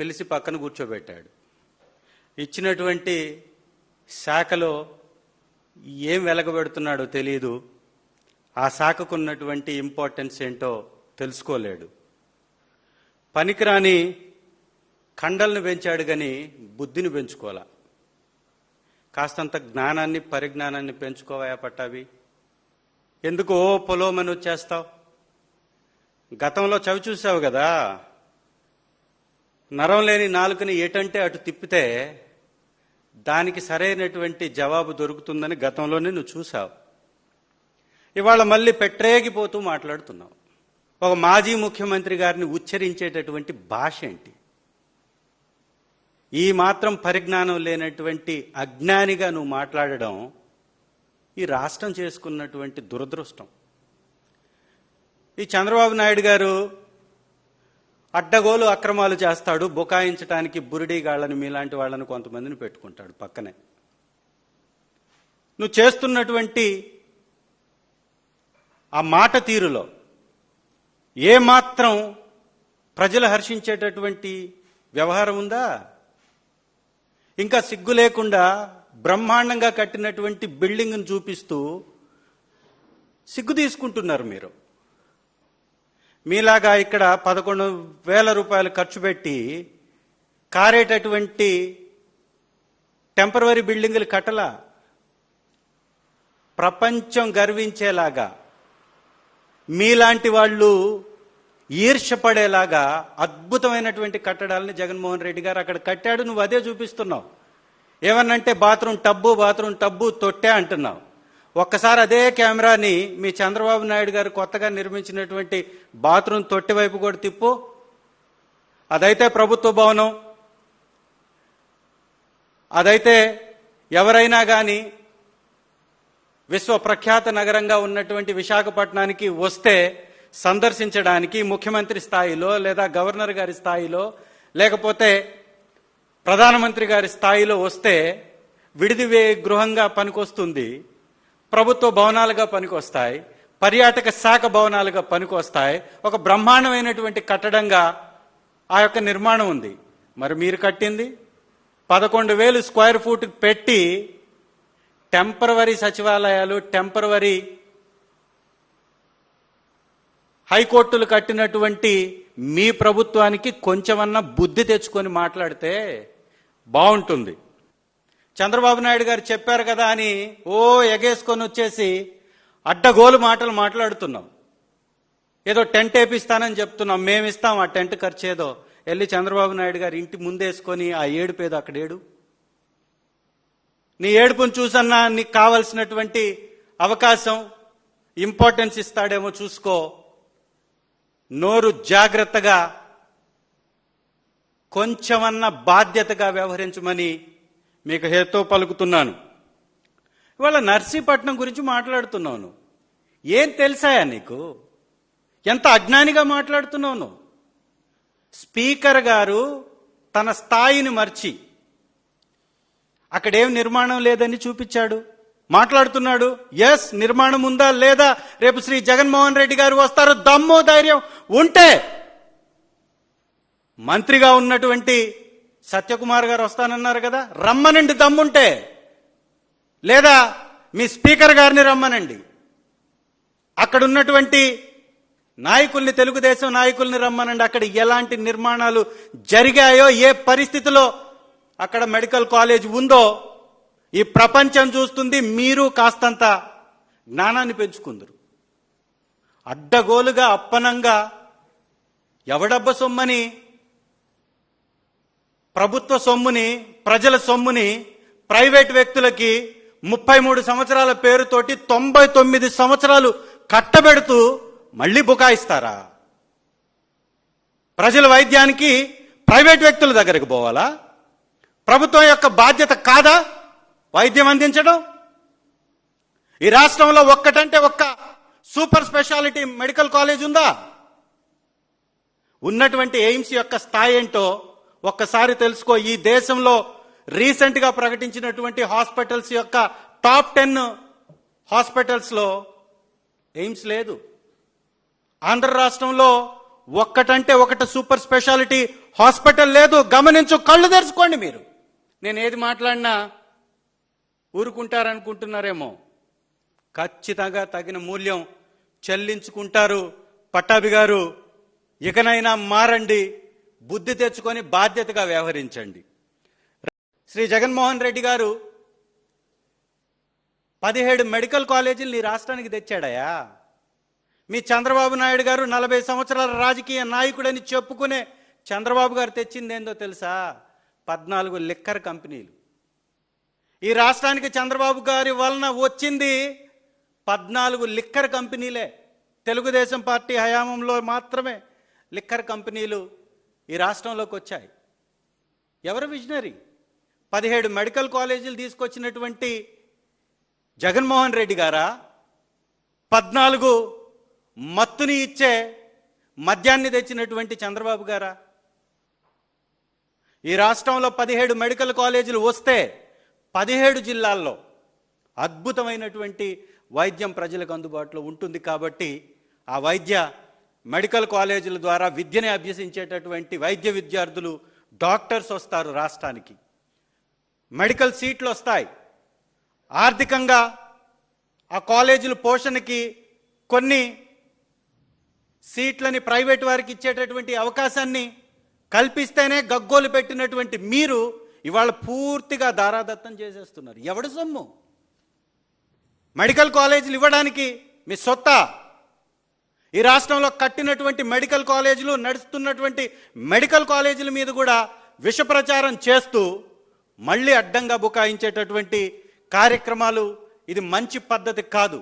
పిలిచి పక్కన కూర్చోబెట్టాడు. ఇచ్చినటువంటి శాఖలో ఏం వెలగబెడుతున్నాడో తెలియదు ఆ శాఖకు ఉన్నటువంటి ఇంపార్టెన్స్ ఏంటో తెలుసుకోలేడు. పనికిరాని కండల్ని పెంచాడు కానీ బుద్ధిని పెంచుకోవాల? కాస్తంత జ్ఞానాన్ని పరిజ్ఞానాన్ని పెంచుకోవా పట్టావి ఎందుకు ఓ పొలోమని వచ్చేస్తావు? గతంలో చవి చూసావు కదా? నరం లేని నాలుకని ఏటంటే అటు తిప్పితే దానికి సరైనటువంటి జవాబు దొరుకుతుందని గతంలోనే నువ్వు చూసావు ఇవాళ మళ్ళీ పెట్టరేగిపోతూ మాట్లాడుతున్నావు. ఒక మాజీ ముఖ్యమంత్రి గారిని ఉచ్చరించేటటువంటి భాష ఏంటి? ఈ మాత్రం పరిజ్ఞానం లేనటువంటి అజ్ఞానిగా నువ్వు మాట్లాడడం ఈ రాష్ట్రం చేసుకున్నటువంటి దురదృష్టం. ఈ చంద్రబాబు నాయుడు గారు అడ్డగోలు అక్రమాలు చేస్తాడు బుకాయించడానికి బురిడీగాళ్ళని మీలాంటి వాళ్ళని కొంతమందిని పెట్టుకుంటాడు పక్కనే. నువ్వు చేస్తున్నటువంటి ఆ మాట తీరులో ఏమాత్రం ప్రజలు హర్షించేటటువంటి వ్యవహారం ఉందా? ఇంకా సిగ్గు లేకుండా బ్రహ్మాండంగా కట్టినటువంటి బిల్డింగ్ను చూపిస్తూ సిగ్గు తీసుకుంటున్నారు మీరు. మీలాగా ఇక్కడ పదకొండు వేల రూపాయలు ఖర్చు పెట్టి కారేటటువంటి టెంపరవరీ బిల్డింగులు కట్టలా? ప్రపంచం గర్వించేలాగా మీలాంటి వాళ్ళు ఈర్షపడేలాగా అద్భుతమైనటువంటి కట్టడాలని జగన్మోహన్ రెడ్డి గారు అక్కడ కట్టాడు. నువ్వు అదే చూపిస్తున్నావు. ఏమన్నంటే బాత్రూమ్ టబ్బు బాత్రూమ్ టబ్బు తొట్టే అంటున్నావు. ఒక్కసారి అదే కెమెరాని మీ చంద్రబాబు నాయుడు గారు కొత్తగా నిర్మించినటువంటి బాత్రూమ్ తొట్టి వైపు కూడా తిప్పు. అదైతే ప్రభుత్వ భవనం. అదైతే ఎవరైనా కానీ విశ్వ ప్రఖ్యాత నగరంగా ఉన్నటువంటి విశాఖపట్నానికి వస్తే సందర్శించడానికి ముఖ్యమంత్రి స్థాయిలో లేదా గవర్నర్ గారి స్థాయిలో లేకపోతే ప్రధానమంత్రి గారి స్థాయిలో వస్తే విడిది గృహంగా పనికొస్తుంది. ప్రభుత్వ భవనాలుగా పనికొస్తాయి పర్యాటక శాఖ భవనాలుగా పనికొస్తాయి ఒక బ్రహ్మాండమైనటువంటి కట్టడంగా ఆ యొక్క నిర్మాణం ఉంది. మరి మీరు కట్టింది? పదకొండు వేలు స్క్వేర్ ఫూట్ పెట్టి టెంపరవరీ సచివాలయాలు టెంపరవరీ హైకోర్టులు కట్టినటువంటి మీ ప్రభుత్వానికి కొంచెమన్నా బుద్ధి తెచ్చుకొని మాట్లాడితే బాగుంటుంది. చంద్రబాబు నాయుడు గారు చెప్పారు కదా అని ఓ ఎగేసుకొని వచ్చేసి అడ్డగోలు మాటలు మాట్లాడుతున్నాం. ఏదో టెంట్ వేపిస్తానని చెప్తున్నాం. మేము ఇస్తాం ఆ టెంట్ ఖర్చు ఏదో. వెళ్ళి చంద్రబాబు నాయుడు గారు ఇంటి ముందేసుకొని ఆ ఏడుపేదో అక్కడ ఏడు. నీ ఏడుపును చూసన్నా నీకు కావలసినటువంటి అవకాశం ఇంపార్టెన్స్ ఇస్తాడేమో చూసుకో. నోరు జాగ్రత్తగా కొంచెమన్నా బాధ్యతగా వ్యవహరించమని మీకు హేతో పలుకుతున్నాను. ఇవాళ నర్సీపట్నం గురించి మాట్లాడుతున్నావు నువ్వు. ఏం తెలిసాయా నీకు? ఎంత అజ్ఞానిగా మాట్లాడుతున్నావు నువ్వు? స్పీకర్ గారు తన స్థాయిని మర్చి అక్కడేం నిర్మాణం లేదని చూపించాడు. మాట్లాడుతున్నాడు ఎస్ నిర్మాణం ఉందా లేదా? రేపు శ్రీ జగన్మోహన్ రెడ్డి గారు వస్తారు దమ్ము ధైర్యం ఉంటే. మంత్రిగా ఉన్నటువంటి సత్యకుమార్ గారు వస్తానన్నారు కదా రమ్మనండి దమ్ముంటే. లేదా మీ స్పీకర్ గారిని రమ్మనండి. అక్కడ ఉన్నటువంటి నాయకుల్ని తెలుగుదేశం నాయకుల్ని రమ్మనండి. అక్కడ ఎలాంటి నిర్మాణాలు జరిగాయో ఏ పరిస్థితిలో అక్కడ మెడికల్ కాలేజ్ ఉందో ఈ ప్రపంచం చూస్తుంది మీరు కాస్తంత జ్ఞానాన్ని పెంచుకుందరు. అడ్డగోలుగా అప్పనంగా ఎవడబ్బ సొమ్మని ప్రభుత్వ సొమ్ముని ప్రజల సొమ్ముని ప్రైవేట్ వ్యక్తులకి ముప్పై మూడు సంవత్సరాల పేరుతోటి తొంభై తొమ్మిది సంవత్సరాలు కట్టబెడుతూ మళ్ళీ బుకాయిస్తారా? ప్రజల వైద్యానికి ప్రైవేట్ వ్యక్తుల దగ్గరికి పోవాలా? ప్రభుత్వం యొక్క బాధ్యత కాదా వైద్యం అందించడం? ఈ రాష్ట్రంలో ఒక్కటంటే ఒక్క సూపర్ స్పెషాలిటీ మెడికల్ కాలేజ్ ఉందా? ఉన్నటువంటి ఎయిమ్స్ యొక్క స్థాయి ఏంటో ఒక్కసారి తెలుసుకో ఈ దేశంలో రీసెంట్గా ప్రకటించినటువంటి హాస్పిటల్స్ యొక్క టాప్ టెన్ హాస్పిటల్స్లో ఎయిమ్స్ లేదు. ఆంధ్ర రాష్ట్రంలో ఒక్కటంటే ఒకటి సూపర్ స్పెషాలిటీ హాస్పిటల్ లేదు. గమనించు కళ్ళు తెరుచుకోండి మీరు. నేను ఏది మాట్లాడినా ఊరుకుంటారనుకుంటున్నారేమో. ఖచ్చితంగా తగిన మూల్యం చెల్లించుకుంటారు పట్టాభి గారు. ఇకనైనా మారండి. బుద్ధి తెచ్చుకొని బాధ్యతగా వ్యవహరించండి. శ్రీ జగన్మోహన్ రెడ్డి గారు పదిహేడు మెడికల్ కాలేజీలు నీ రాష్ట్రానికి తెచ్చాడయా? మీ చంద్రబాబు నాయుడు గారు నలభై సంవత్సరాల రాజకీయ నాయకుడని చెప్పుకునే చంద్రబాబు గారు తెచ్చింది ఏందో తెలుసా? పద్నాలుగు లిక్కర్ కంపెనీలు. ఈ రాష్ట్రానికి చంద్రబాబు గారి వలన వచ్చింది పద్నాలుగు లిక్కర్ కంపెనీలే. తెలుగుదేశం పార్టీ హయాంలో మాత్రమే లిక్కర్ కంపెనీలు ఈ రాష్ట్రంలోకి వచ్చాయి. ఎవరు విజనరీ? పదిహేడు మెడికల్ కాలేజీలు తీసుకొచ్చినటువంటి జగన్మోహన్ రెడ్డి గారా? పద్నాలుగు మత్తుని ఇచ్చే మద్యాన్ని తెచ్చినటువంటి చంద్రబాబు గారా? ఈ రాష్ట్రంలో పదిహేడు మెడికల్ కాలేజీలు వస్తే పదిహేడు జిల్లాల్లో అద్భుతమైనటువంటి వైద్యం ప్రజలకు అందుబాటులో ఉంటుంది కాబట్టి ఆ వైద్య మెడికల్ కాలేజీల ద్వారా విద్యని అభ్యసించేటటువంటి వైద్య విద్యార్థులు డాక్టర్స్ వస్తారు రాష్ట్రానికి. మెడికల్ సీట్లు వస్తాయి. ఆర్థికంగా ఆ కాలేజీల పోషణకి కొన్ని సీట్లని ప్రైవేట్ వారికి ఇచ్చేటటువంటి అవకాశాన్ని కల్పిస్తేనే గగ్గోలు పెట్టినటువంటి మీరు ఇవాళ పూర్తిగా దారాదత్తం చేసేస్తున్నారు. ఎవడు సొమ్ము? మెడికల్ కాలేజీలు ఇవ్వడానికి మీ సొత్తా ఈ రాష్ట్రంలో కట్టినటువంటి మెడికల్ కాలేజీలు నడుస్తున్నటువంటి మెడికల్ కాలేజీల మీద కూడా విష ప్రచారం చేస్తూ మళ్ళీ అడ్డంగా బుకాయించేటటువంటి కార్యక్రమాలు ఇది మంచి పద్ధతి కాదు.